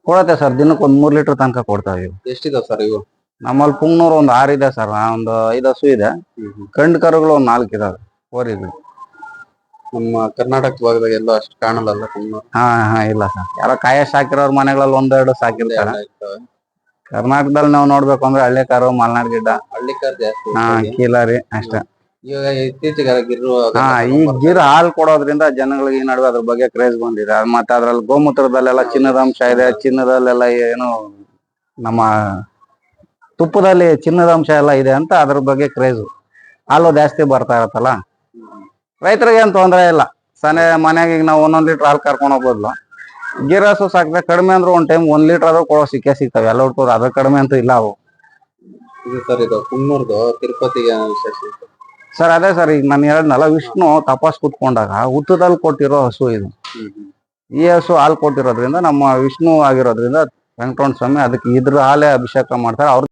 ಕೊಡತ್ತೆ ಸರ್ ದಿನಕ್ಕೆ ಒಂದ್ ಮೂರ್ ಲೀಟರ್ ತನಕ ಕೊಡ್ತಾವೆ ಇವು ಎಷ್ಟಿದಾವ್ ಸರ್ ಇವು? ನಮ್ಮಲ್ಲಿ ಪುಂಗ್ನೂರ್ ಒಂದ್ ಆರ್ ಇದೆ ಸರ್ ಒಂದು ಐದು ಹಸು ಇದೆ. ಕಂಡು ಕರುಗಳು ಒಂದ್ ನಾಲ್ಕು ಇದಾವೆ. ಓರಿಗಳು ನಮ್ಮ ಕರ್ನಾಟಕ ಭಾಗದಾಗ ಎಲ್ಲ ಅಷ್ಟು ಕಾಣಲ್ಲ ಹಾ ಹಾ ಇಲ್ಲ ಸರ್ ಯಾರೋ ಕಾಯ ಸಾಕಿರೋರ್ ಮನೆಗಳಲ್ಲಿ ಒಂದೆರಡು ಸಾಕಿರ್ತಾರೆ ಕರ್ನಾಟಕದಲ್ಲಿ ನಾವು ನೋಡ್ಬೇಕು ಅಂದ್ರೆ ಹಳ್ಳಿ ಕಾರು ಮಲ್ನಾಡ್ ಗಿಡ್ಡ. ಹಳ್ಳಿ ಜಾಸ್ತಿ ಹಾ. ಕೀಲಾರಿ ಅಷ್ಟೇ. ಇವಾಗ ಇತ್ತೀಚೆಗೆ ಗಿರ್ರು ಹಾ ಈ ಗಿರ್ ಹಾಲ್ ಕೊಡೋದ್ರಿಂದ ಜನಗಳಿಗೆ ಈ ನಡುವೆ ಅದ್ರ ಬಗ್ಗೆ ಕ್ರೇಜ್ ಬಂದಿದೆ. ಅದ್ ಮತ್ತೆ ಅದ್ರಲ್ಲಿ ಗೋಮೂತ್ರದಲ್ಲೆಲ್ಲ ಚಿನ್ನದ ಅಂಶ ಇದೆ. ಚಿನ್ನದಲ್ಲೆಲ್ಲ ಏನು ನಮ್ಮ ತುಪ್ಪದಲ್ಲಿ ಚಿನ್ನದ ಅಂಶ ಎಲ್ಲ ಇದೆ ಅಂತ ಅದ್ರ ಬಗ್ಗೆ ಕ್ರೇಜ್ ಹಾಲು ಜಾಸ್ತಿ ಬರ್ತಾ ಇರತ್ತಲ್ಲ? ರೈತರಿಗೆ ಏನ್ ತೊಂದರೆ ಇಲ್ಲ. ಸನೆ ಮನೆಗೆ ಈಗ ನಾವು ಒಂದೊಂದ್ ಲೀಟರ್ ಹಾಲು ಕರ್ಕೊಂಡು ಹೋಗ್ಬೋದ್ಲು. ಗಿರಸು ಸಾಕಿದ್ರೆ ಕಡಿಮೆ ಅಂದ್ರೆ ಒಂದ್ ಟೈಮ್ ಒಂದ್ ಲೀಟರ್ ಆದ್ರೂ ಕೊಡೋ ಸಿಕ್ಕೇ ಸಿಗ್ತವೆ. ಎಲ್ಲ ಹುಡ್ಕೋದು ಅದ್ರ ಕಡಿಮೆ ಅಂತೂ ಇಲ್ಲ ಅವು. ಇದು ಸರ್ ಇದು ಕುನ್ನೂರ್ದು ತಿರುಪತಿಗೆ ವಿಶೇಷ ಇತ್ತು. ಸರ್ ಅದೇ ಸರ್ ಈಗ ನಾನು ಹೇಳಿದ್ನಲ್ಲ ವಿಷ್ಣು ತಪಾಸ್ ಕುತ್ಕೊಂಡಾಗ ಹುತ್ತದಲ್ಲಿ ಕೊಟ್ಟಿರೋ ಹಸು ಇದು. ಈ ಹಸು ಹಾಲು ಕೊಟ್ಟಿರೋದ್ರಿಂದ ನಮ್ಮ ವಿಷ್ಣು ಆಗಿರೋದ್ರಿಂದ ವೆಂಕಟರಮಣ ಸ್ವಾಮಿ ಅದಕ್ಕೆ ಇದ್ರ ಹಾಲೇ ಅಭಿಷೇಕ ಮಾಡ್ತಾರೆ. ಅವ್ರ